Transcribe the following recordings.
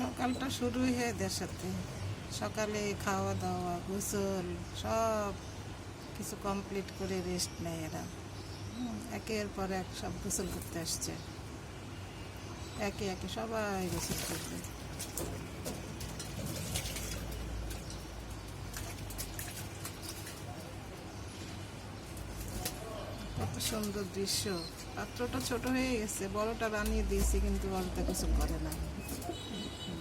সকালটা শুরুই হয় সাথে। সকালে খাওয়া দাওয়া গোসল, সব কিছু কমপ্লিট করে রেস্ট নেয় এরা। একের পর এক সব গোসল করতে আসছে। একে একে সবাই গোসল করবে। কত সুন্দর দৃশ্য। পাত্রটা ছোট হয়ে গেছে, বড়টা বানিয়ে দিয়েছি কিন্তু বড়টা গোসল করে না।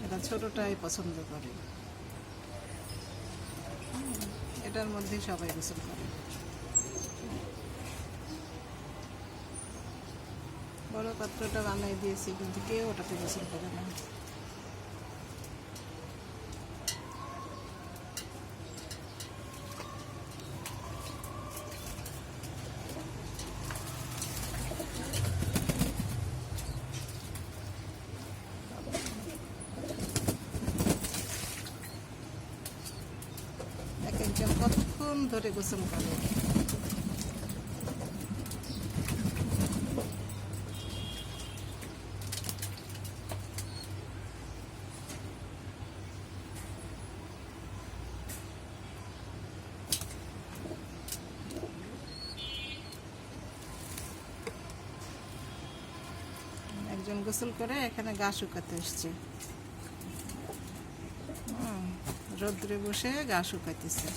এটা ছোটটাই পছন্দ করে। এটার মধ্যে সবাই গোসল করে। বড় পাত্রটা বানাই দিয়েছি, কিন্তু কেউ ওটাতে গোসল করে না এক একজন কতক্ষণ ধরে গোসল করে। একজন গোসল করে এখানে গা শুকাতে এসছে। রোদ্রে বসে গা শুকাইতেছে।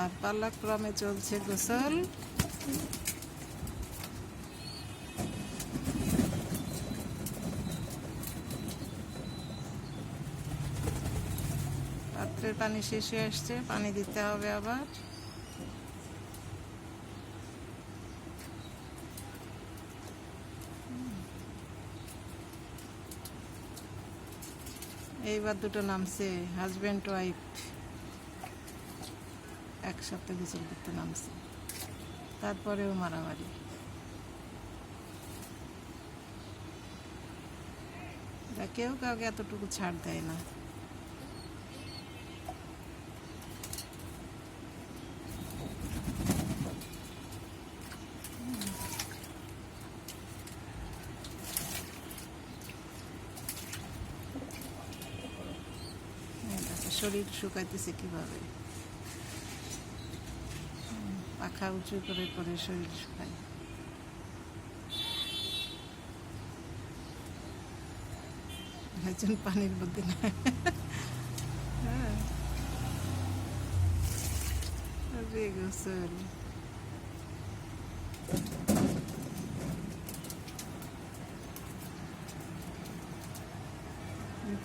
আর পাল্লাক্রমে চলছে গোসল। পাত্রের পানি শেষ হয়ে আসছে, পানি দিতে হবে আবার। এইবার দুটো নামছে, হাজব্যান্ড, ওয়াইফ। একসাথে গোসল করতে নামছে। তারপরেও মারামারি। কেউ কাউকে এতটুকু ছাড় দেয় না। শরীর শুকাইতেছে কীভাবে? পাখা উঁচু করে করে শরীর শুকায়। একজন পানির মধ্যে না। হ্যাঁ।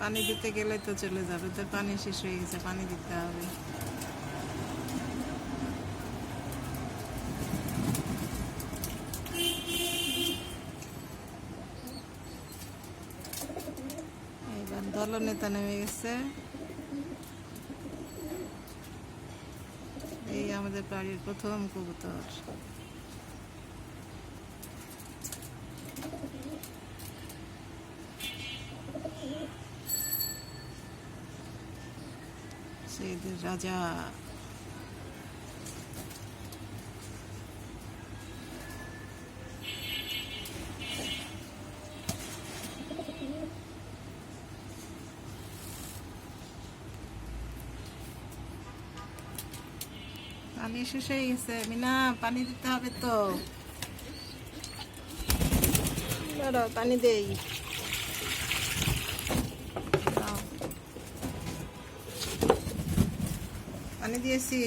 পানি দিতে গেলে তো চলে যাবে, তো পানি শেষ হয়ে গেছে, পানি দিতে হবে। এইবার দলনেতা নেমে গেছে। এই আমাদের বাড়ির প্রথম কবুতর। সেই রাজা। পানি শেষ হয়ে গেছে মিনা পানি দিতে হবে তো। পানি দেই। পানি দিয়েছি।